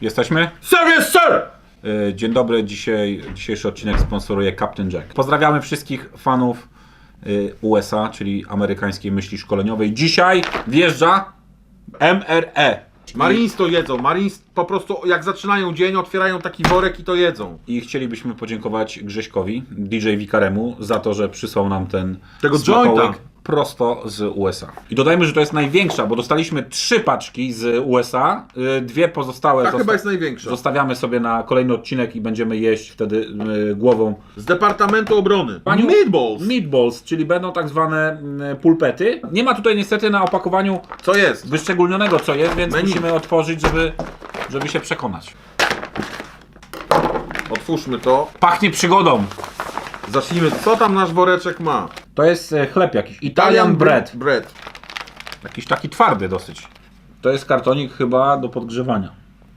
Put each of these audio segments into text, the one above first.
Jesteśmy? Sir, yes, sir! Y, Dzień dobry, dzisiaj, dzisiejszy odcinek sponsoruje Captain Jack. Pozdrawiamy wszystkich fanów y, USA, czyli amerykańskiej myśli szkoleniowej. Dzisiaj wjeżdża MRE. Marines to jedzą. Marines po prostu jak zaczynają dzień, otwierają taki worek i to jedzą. I chcielibyśmy podziękować Grześkowi, DJ Wikaremu, za to, że przysłał nam ten Tego smakołyk jointa. Prosto z USA. I dodajmy, że to jest największa, bo dostaliśmy trzy paczki z USA, y, dwie pozostałe Ta zosta- chyba jest największa. zostawiamy sobie na kolejny odcinek i będziemy jeść wtedy y, głową Z Departamentu Obrony. Paniu- Meatballs. Meatballs, czyli będą tak zwane mm, pulpety. Nie ma tutaj niestety na opakowaniu Co jest? wyszczególnionego co jest, więc Menu. musimy otworzyć, żeby, żeby się przekonać. Otwórzmy to. Pachnie przygodą. Zacznijmy. Co tam nasz woreczek ma? To jest e, chleb jakiś. Italian bread. bread. Jakiś taki twardy dosyć. To jest kartonik chyba do podgrzewania.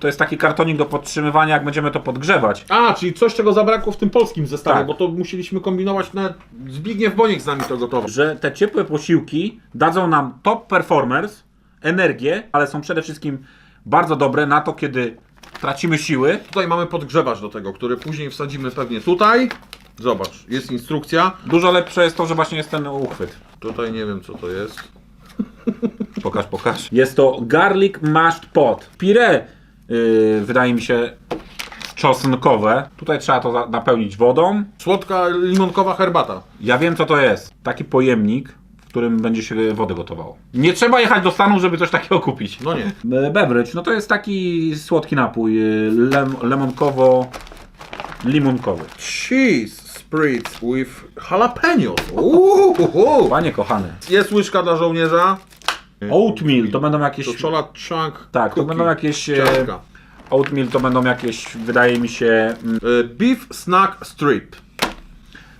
To jest taki kartonik do podtrzymywania, jak będziemy to podgrzewać. A, czyli coś, czego zabrakło w tym polskim zestawie, Tak. bo to musieliśmy kombinować na... Zbigniew Boniek z nami to gotował. Że te ciepłe posiłki dadzą nam top performers, energię, ale są przede wszystkim bardzo dobre na to, kiedy tracimy siły. Tutaj mamy podgrzewacz do tego, który później wsadzimy pewnie tutaj. Zobacz, jest instrukcja. Dużo lepsze jest to, że właśnie jest ten uchwyt. Tutaj nie wiem co to jest. Pokaż, pokaż. Jest to garlic mashed pot. Pire, yy, wydaje mi się, czosnkowe. Tutaj trzeba to za- napełnić wodą. Słodka limonkowa herbata. Ja wiem, co to jest. Taki pojemnik, w którym będzie się wodę gotowało. Nie trzeba jechać do Stanów, żeby coś takiego kupić. No nie. E, Beverage, no to jest taki słodki napój, yy, lem, lemonkowo limonkowy. Cheese spritz with jalapenos. Uuu, Panie kochany. Jest łyżka dla żołnierza. Oatmeal to będą jakieś... To czola chunk Tak, to cookie. będą jakieś... e, Ciastka. Oatmeal to będą jakieś, wydaje mi się, mm, E, Beef snack strip.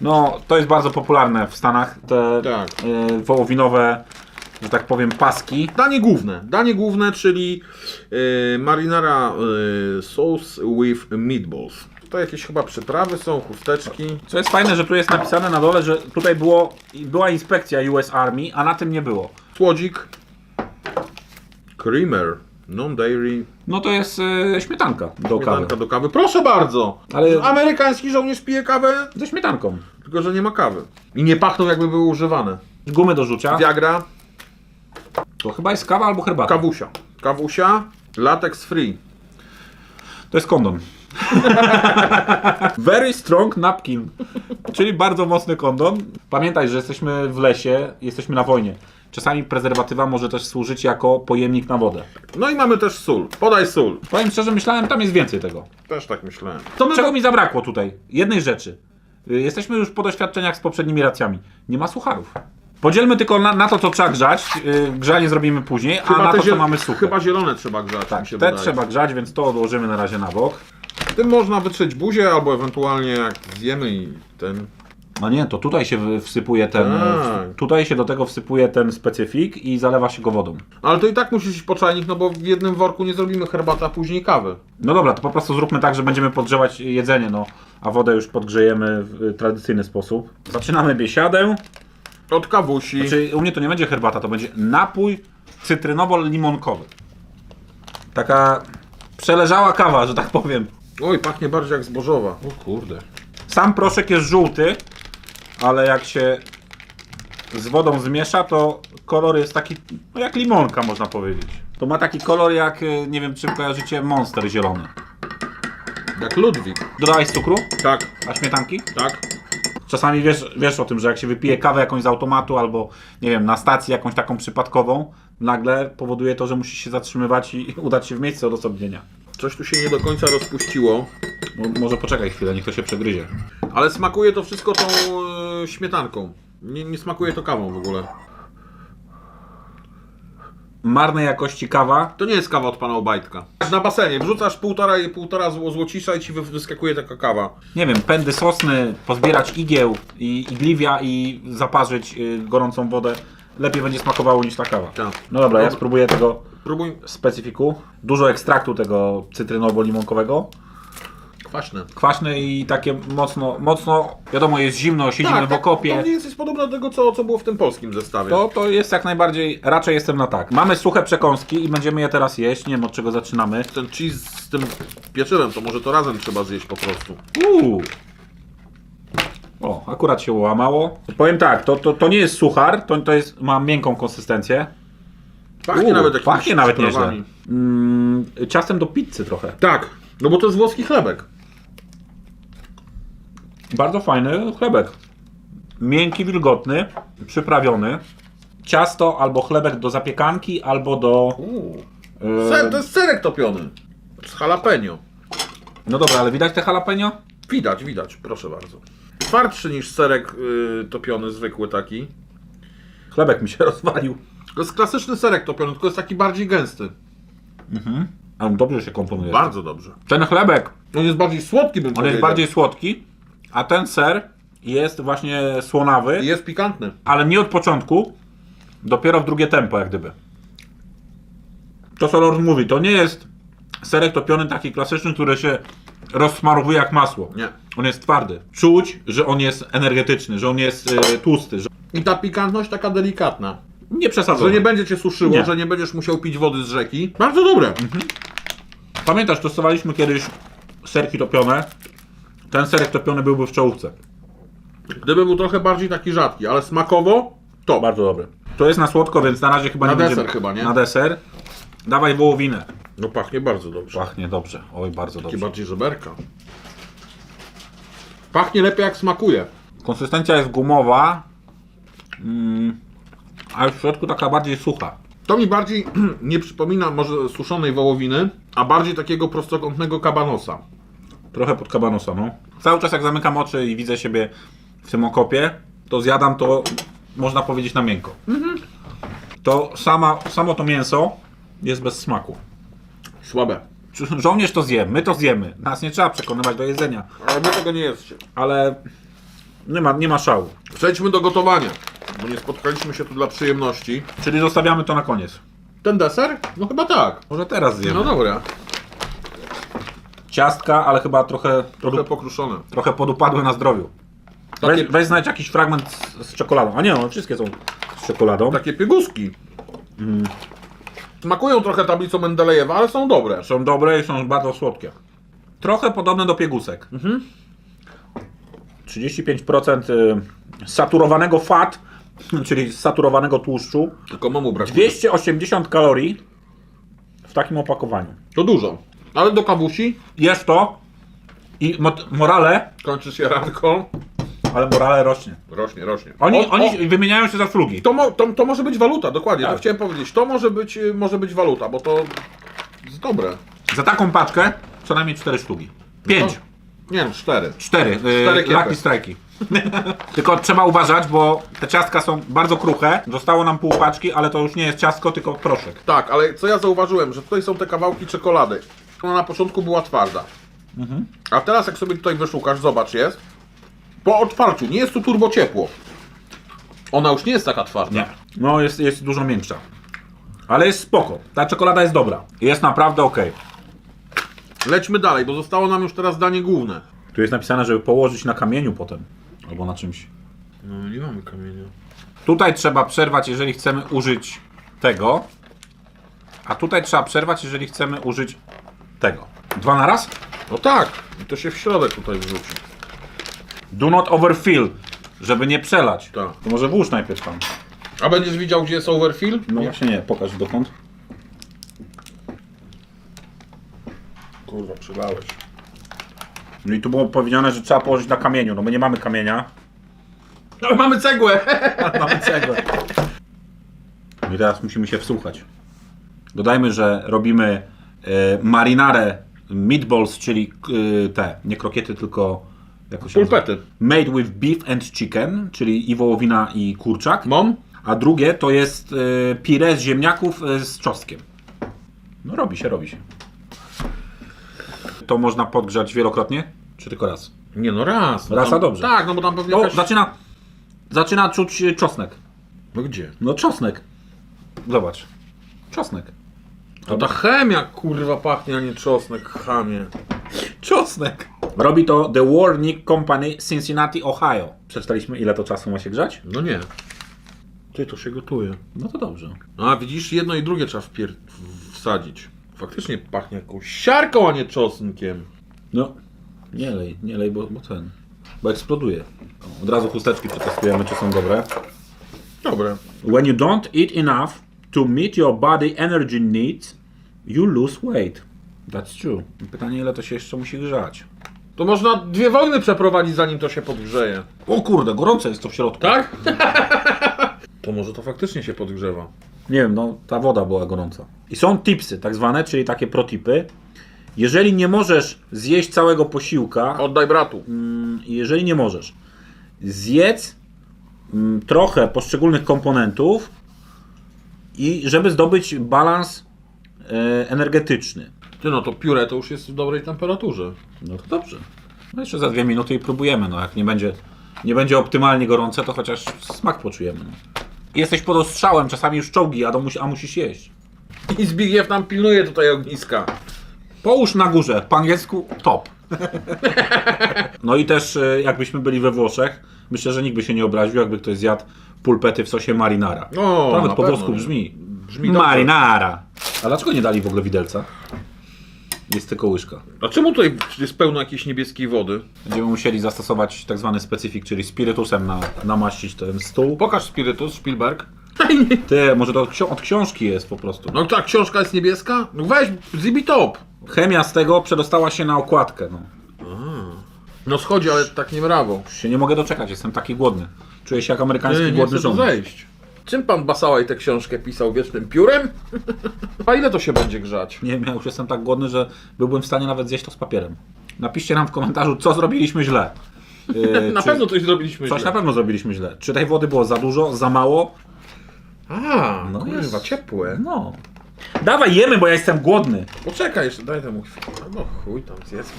No, to jest bardzo popularne w Stanach, te Tak. y, wołowinowe, że tak powiem, paski. Danie główne. Danie główne, czyli e, marinara e, sauce with meatballs. Tutaj jakieś chyba przyprawy są, chusteczki. Co jest fajne, że tu jest napisane na dole, że tutaj było, była inspekcja US Army, a na tym nie było. Słodzik. Creamer. Non-dairy. No to jest y, śmietanka do kawy. Śmietanka do kawy. Proszę bardzo! Ale- Amerykański żołnierz pije kawę, Ze śmietanką. tylko że nie ma kawy. I nie pachną jakby były używane. Gumy do rzucia. Viagra, To chyba jest kawa albo herbata. kawusia. Kawusia, latex free. To jest kondom. Very strong napkin. Czyli bardzo mocny kondom. Pamiętaj, że jesteśmy w lesie, jesteśmy na wojnie. Czasami prezerwatywa może też służyć jako pojemnik na wodę. No i mamy też sól. Podaj sól. Powiem szczerze, myślałem, tam jest więcej tego. Też tak myślałem. Co my Czego mi zabrakło tutaj? Jednej rzeczy. Y, Jesteśmy już po doświadczeniach z poprzednimi racjami. Nie ma sucharów. Podzielmy tylko na, na to, co trzeba grzać. Y, Grzanie zrobimy później, a na te to, co ziel- mamy suche. Chyba zielone trzeba grzać, tak, mi się te wydaje. trzeba grzać, więc to odłożymy na razie na bok. Tym można wytrzeć buzię, albo ewentualnie jak zjemy i ten... No nie, to tutaj się wy- wsypuje ten. Tak. w- Tutaj się do tego wsypuje ten specyfik i zalewa się go wodą. Ale to i tak musisz iść po czajnik, no bo w jednym worku nie zrobimy herbaty, a później kawy. No dobra, to po prostu zróbmy tak, że będziemy podgrzewać jedzenie, no, a wodę już podgrzejemy w y, tradycyjny sposób. Zaczynamy biesiadę. Od kawusi. Czyli u mnie to nie będzie herbata, to będzie napój cytrynowo-limonkowy. Taka przeleżała kawa, że tak powiem. Oj, pachnie bardziej jak zbożowa. O kurde. Sam proszek jest żółty, ale jak się z wodą zmiesza, to kolor jest taki, no jak limonka można powiedzieć. To ma taki kolor jak, y, nie wiem czy kojarzycie, Monster zielony. Jak Ludwik. Dodałeś cukru? Tak, A śmietanki? tak. Czasami wiesz, wiesz o tym, że jak się wypije kawę jakąś z automatu albo, nie wiem, na stacji jakąś taką przypadkową, nagle powoduje to, że musisz się zatrzymywać i udać się w miejsce odosobnienia. Coś tu się nie do końca rozpuściło, No, może poczekaj chwilę, niech to się przegryzie. ale smakuje to wszystko tą e, śmietanką. Nie, nie smakuje to kawą w ogóle. Marnej jakości kawa. To nie jest kawa od pana Obajtka. Na basenie wrzucasz półtora, półtora zł- złocisza i ci wy- wyskakuje taka kawa. Nie wiem, pędy sosny, pozbierać igieł i igliwia i zaparzyć y, gorącą wodę. Lepiej będzie smakowało niż ta kawa. Tak. No dobra, ja spróbuję tego Próbuj. specyfiku. Dużo ekstraktu tego cytrynowo-limonkowego. Kwaśne. Kwaśne i takie mocno, mocno, wiadomo, jest zimno, siedzimy w okopie. Tak, To mniej więcej jest podobne do tego, co, co było w tym polskim zestawie. To, to jest jak najbardziej, raczej jestem na tak. Mamy suche przekąski i będziemy je teraz jeść, nie wiem od czego zaczynamy. Ten cheese z tym pieczywem, to może to razem trzeba zjeść po prostu. Uuu. O, akurat się łamało. Powiem tak, to, to, to nie jest suchar, to, to jest, ma miękką konsystencję. Pachnie Uuu, nawet jakimiś pachnie nawet nieźle. Mm, ciastem do pizzy trochę. Tak, no bo to jest włoski chlebek. Bardzo fajny chlebek. Miękki, wilgotny, przyprawiony. Ciasto albo chlebek do zapiekanki, albo do... Uuu. Ser, to jest serek topiony. Z jalapeno. No dobra, ale widać te jalapeno? Widać, widać, proszę bardzo. Twardszy niż serek y, topiony, zwykły taki. Chlebek mi się rozwalił. To jest klasyczny serek topiony, tylko jest taki bardziej gęsty. Ale dobrze się komponuje. Bardzo dobrze. Ten chlebek, On jest bardziej słodki, bym on powiedział. jest bardziej słodki, a ten ser jest właśnie słonawy, jest pikantny. ale nie od początku, dopiero w drugie tempo jak gdyby. To co Lord mówi, to nie jest serek topiony taki klasyczny, który się rozsmarowuje jak masło. Nie. On jest twardy. Czuć, że on jest energetyczny, że on jest y, tłusty, że I ta pikantność taka delikatna. nie przesadzony. Że nie będzie cię suszyło, Nie. że nie będziesz musiał pić wody z rzeki. Bardzo dobre. Pamiętasz, testowaliśmy kiedyś serki topione. Ten serek topiony byłby w czołówce. Gdyby był trochę bardziej taki rzadki, ale smakowo to. Bardzo dobry. To jest na słodko, więc na razie chyba Na nie deser chyba, nie? Na deser. Dawaj wołowinę. No pachnie bardzo dobrze. Pachnie dobrze. Oj, bardzo Takie dobrze. bardziej żeberka. Pachnie lepiej jak smakuje. Konsystencja jest gumowa, mm, a w środku taka bardziej sucha. To mi bardziej nie przypomina może suszonej wołowiny, a bardziej takiego prostokątnego kabanosa. Trochę pod kabanosa, no. Cały czas jak zamykam oczy i widzę siebie w tym okopie, to zjadam to, można powiedzieć, na miękko. To sama, samo to mięso jest bez smaku. Słabe. Żo- Żołnierz to zje, my to zjemy. Nas nie trzeba przekonywać do jedzenia, Ale wy tego nie jedzcie. ale nie ma, nie ma szału. Przejdźmy do gotowania, bo nie spotkaliśmy się tu dla przyjemności. Czyli zostawiamy to na koniec. Ten deser? No chyba tak. Może teraz zjemy. No dobra. Ciastka, ale chyba trochę, Trochę podu- pokruszone. trochę podupadły na zdrowiu. Takie, Weź, weź znajdź jakiś fragment z, z czekoladą. A nie, one wszystkie są z czekoladą. takie pieguski. Mm. Smakują trochę tablicą Mendelejewa, ale są dobre. Są dobre i są bardzo słodkie. Trochę podobne do piegusek. Mhm. 35% y, saturowanego fat, czyli saturowanego tłuszczu. Tylko mamu brakuje. 280 kalorii w takim opakowaniu. To dużo. Ale do kawusi Jesz to i mo- morale, kończy się ranko. ale morale rośnie. Rośnie, rośnie. Oni, O, oni o, wymieniają się za szlugi. to, mo, to, to może być waluta, dokładnie. Tak. To chciałem powiedzieć. To może być, y, może być waluta, bo to jest dobre. Za taką paczkę co najmniej 4 sztuki. 5. No, nie wiem, cztery. 4. Cztery kiepy. Lucky strajki. tylko trzeba uważać, bo te ciastka są bardzo kruche. Zostało nam pół paczki, ale to już nie jest ciastko, tylko proszek. Tak, ale co ja zauważyłem, że tutaj są te kawałki czekolady. Ona na początku była twarda. Mhm. A teraz jak sobie tutaj wyszukasz, zobacz, jest. Po otwarciu, nie jest tu turbo ciepło. Ona już nie jest taka twarda. Nie. No jest, jest dużo miększa. Ale jest spoko. Ta czekolada jest dobra. Jest naprawdę ok. Lećmy dalej, bo zostało nam już teraz danie główne. Tu jest napisane, żeby położyć na kamieniu potem. Albo na czymś. No nie mamy kamienia. Tutaj trzeba przerwać, jeżeli chcemy użyć tego. A tutaj trzeba przerwać, jeżeli chcemy użyć tego. Dwa na raz? No tak, i to się w środek tutaj wrzuci. Do not overfill, żeby nie przelać. Tak. To może włóż najpierw tam. A będziesz widział, gdzie jest overfill? No właśnie nie, pokaż dokąd. Kurwa, przylałeś. No i tu było powiedziane, że trzeba położyć na kamieniu. No my nie mamy kamienia. Ale mamy cegłę! Mamy cegłę. No i teraz musimy się wsłuchać. Dodajmy, że robimy e, marinarę meatballs, czyli e, te, nie krokiety, tylko jako się nazywa? Pulpety. Made with beef and chicken, czyli i wołowina i kurczak. Mom? A drugie to jest e, pire z ziemniaków z czosnkiem. No robi się, robi się. To można podgrzać wielokrotnie, czy tylko raz? Nie no, raz. No Raz, tam, a dobrze. Tak, no bo tam pewnie No, jakaś... zaczyna, zaczyna czuć czosnek. No gdzie? No czosnek. Zobacz. Czosnek. To ta chemia kurwa pachnie, a nie czosnek, chamie. Czosnek. Robi to The Warnick Company Cincinnati, Ohio. Przeczytaliśmy ile to czasu ma się grzać? No nie. Ty, to się gotuje. No to dobrze. A, widzisz, jedno i drugie trzeba wpier... wsadzić. Faktycznie pachnie jakąś siarką, a nie czosnkiem. No, nie lej, nie lej, bo, bo ten, bo eksploduje. O, Od razu chusteczki przetestujemy, czy są dobre. Dobre. When you don't eat enough to meet your body energy needs, you lose weight. That's true. Pytanie, ile to się jeszcze musi grzać? To można dwie wojny przeprowadzić, zanim to się podgrzeje. O kurde, gorące jest to w środku. Tak? to może to faktycznie się podgrzewa. Nie wiem, no ta woda była gorąca. I są tipsy, tak zwane, czyli takie protipy. Jeżeli nie możesz zjeść całego posiłka, Oddaj bratu. Mm, jeżeli nie możesz, zjedz mm, trochę poszczególnych komponentów i żeby zdobyć balans e, energetyczny. Ty no, to pióre to już jest w dobrej temperaturze. No to dobrze. No jeszcze za dwie minuty i próbujemy. No jak nie będzie, nie będzie optymalnie gorące, to chociaż smak poczujemy. No. Jesteś pod ostrzałem, czasami już czołgi jadą, a musisz jeść. I Zbigniew nam pilnuje tutaj ogniska. Połóż na górze, po angielsku top. No i też e, jakbyśmy byli we Włoszech, myślę, że nikt by się nie obraził, jakby ktoś zjadł pulpety w sosie marinara. O, to nawet na po włosku brzmi. Brzmi marinara. A dlaczego nie dali w ogóle widelca? Jest tylko łyżka. A czemu tutaj jest pełno jakiejś niebieskiej wody? Będziemy musieli zastosować tak zwany specyfik, czyli spirytusem na, namaścić ten stół. Pokaż spirytus, Spielberg. Ty, może to od, ksio- od książki jest po prostu. No tak, książka jest niebieska? No weź, zibi top. Chemia z tego przedostała się na okładkę. No. No schodzi, ale tak nie brawo. Już się nie mogę doczekać, jestem taki głodny. Czuję się jak amerykański Nie, nie głodny tu żołnierz. zejść. Czym pan Basałaj tę książkę pisał? Wiecznym piórem? A ile to się będzie grzać? Nie wiem, ja już jestem tak głodny, że byłbym w stanie nawet zjeść to z papierem. Napiszcie nam w komentarzu, co zrobiliśmy źle. Yy, Na czy- pewno coś zrobiliśmy Coś źle. na pewno zrobiliśmy źle. Czy tej wody było za dużo, za mało? A, no kurwa, jest. ciepłe. No. Dawaj, jemy, bo ja jestem głodny. Poczekaj jeszcze, daj temu chwilę. No chuj tam, zjedz.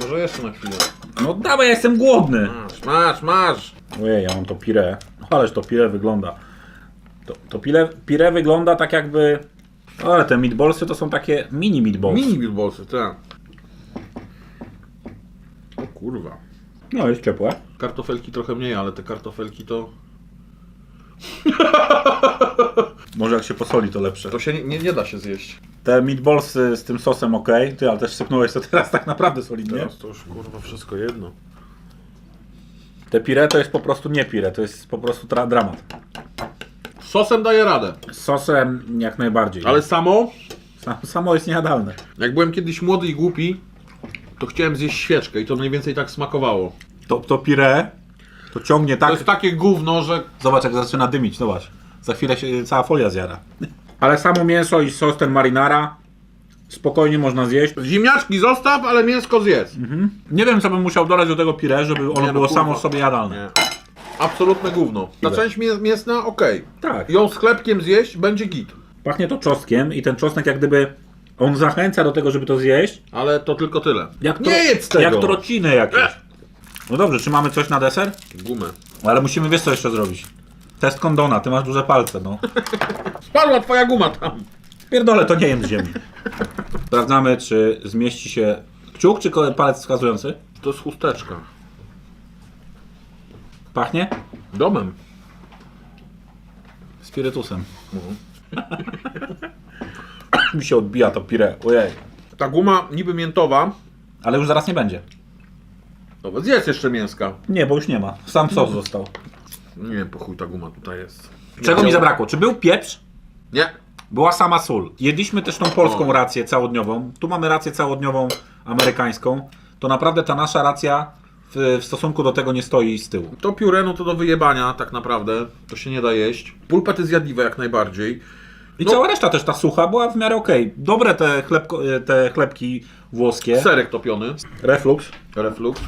Może jeszcze na chwilę. No dawaj, ja jestem głodny. Masz, masz, masz. Ojej, ja mam to pire. No, ależ to pire wygląda. To, to pire, pire wygląda tak jakby... Ale te meatballsy to są takie mini meatballsy. Mini billboardsy, tak. O kurwa. No, jest ciepłe. Kartofelki trochę mniej, ale te kartofelki to... Może jak się posoli, to lepsze. To się nie, nie, nie da się zjeść. Te meatballsy z tym sosem ok, ty, ale też sypnąłeś to teraz tak naprawdę solidnie. Teraz to już kurwa wszystko jedno. Te pire to jest po prostu nie pire, to jest po prostu tra- dramat. Sosem daje radę. Z sosem jak najbardziej. Ale samo, Sam, samo jest niejadalne. jak byłem kiedyś młody i głupi, to chciałem zjeść świeczkę i to mniej więcej tak smakowało. To, to pire to ciągnie tak. To jest takie gówno, że Zobacz jak zaczyna dymić, zobacz. Za chwilę się cała folia zjara. Ale samo mięso i sos ten marinara spokojnie można zjeść. ziemniaczki zostaw, ale mięsko zjedz. Nie wiem co bym musiał dodać do tego pire, żeby ono Nie, no było kurwa. samo sobie jadalne. Nie. Absolutne gówno. Ta część mię- mięsna, okej. Tak. Ją z chlebkiem zjeść, będzie git. Pachnie to czosnkiem i ten czosnek jak gdyby on zachęca do tego, żeby to zjeść. Ale to tylko tyle. Jak nie jedz tego! Jak trociny jakieś. No dobrze, czy mamy coś na deser? Gumę. Ale musimy wiesz co jeszcze zrobić. Test kondona, ty masz duże palce, no. Spadła twoja guma tam. Pierdolę, to nie jem z ziemi. Sprawdzamy, czy zmieści się kciuk, czy ko- palec wskazujący. To jest chusteczka. Pachnie? Domem. Spirytusem. Mi się odbija to pire, ojej. Ta guma niby miętowa. Ale już zaraz nie będzie. Dobra, zjedz jeszcze mięska. Nie, bo już nie ma. Sam sos został. Nie wiem, po chuj ta guma tutaj jest. Czego mi zabrakło? Czy był pieprz? Nie. Była sama sól. Jedliśmy też tą polską O. rację całodniową. Tu mamy rację całodniową amerykańską. To naprawdę ta nasza racja w, w stosunku do tego nie stoi z tyłu. To pióre, no to do wyjebania tak naprawdę. To się nie da jeść. Pulpety zjadliwe jak najbardziej. I No. cała reszta też ta sucha była w miarę okej. Dobre te, chlebko, te chlebki włoskie. Serek topiony. Reflux. Reflux.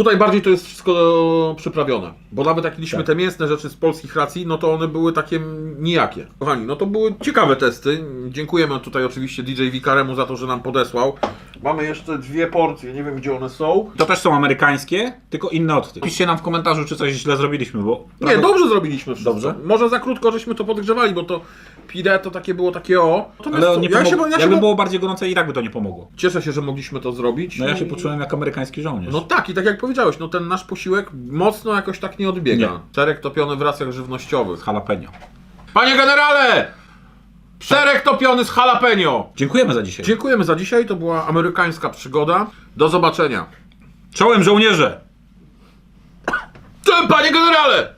Tutaj bardziej to jest wszystko przyprawione. Bo nawet jak jedliśmy Tak. te mięsne rzeczy z polskich racji, no to one były takie nijakie. Kochani, no to były ciekawe testy. Dziękujemy tutaj oczywiście DJ Wikaremu za to, że nam podesłał. Mamy jeszcze dwie porcje, nie wiem gdzie one są. To też są amerykańskie, tylko inne od tych. Piszcie nam w komentarzu, czy coś źle zrobiliśmy, bo... Nie, dobrze zrobiliśmy wszystko. Dobrze. Może za krótko żeśmy to podgrzewali, bo to pire to takie było takie o. Natomiast Ale nie ja się, ja się Jakby bo- było bardziej gorące i tak by to nie pomogło. Cieszę się, że mogliśmy to zrobić. No ja się poczułem jak amerykański żołnierz. No tak, i tak jak powiedziałeś, no ten nasz posiłek mocno jakoś tak nie odbiega. Nie. Czerek topiony w racjach żywnościowych. Jalapeno. Panie generale! Szereg topiony z jalapeno! Dziękujemy za dzisiaj. Dziękujemy za dzisiaj, to była amerykańska przygoda. Do zobaczenia. Czołem żołnierze! Cześć, panie generale!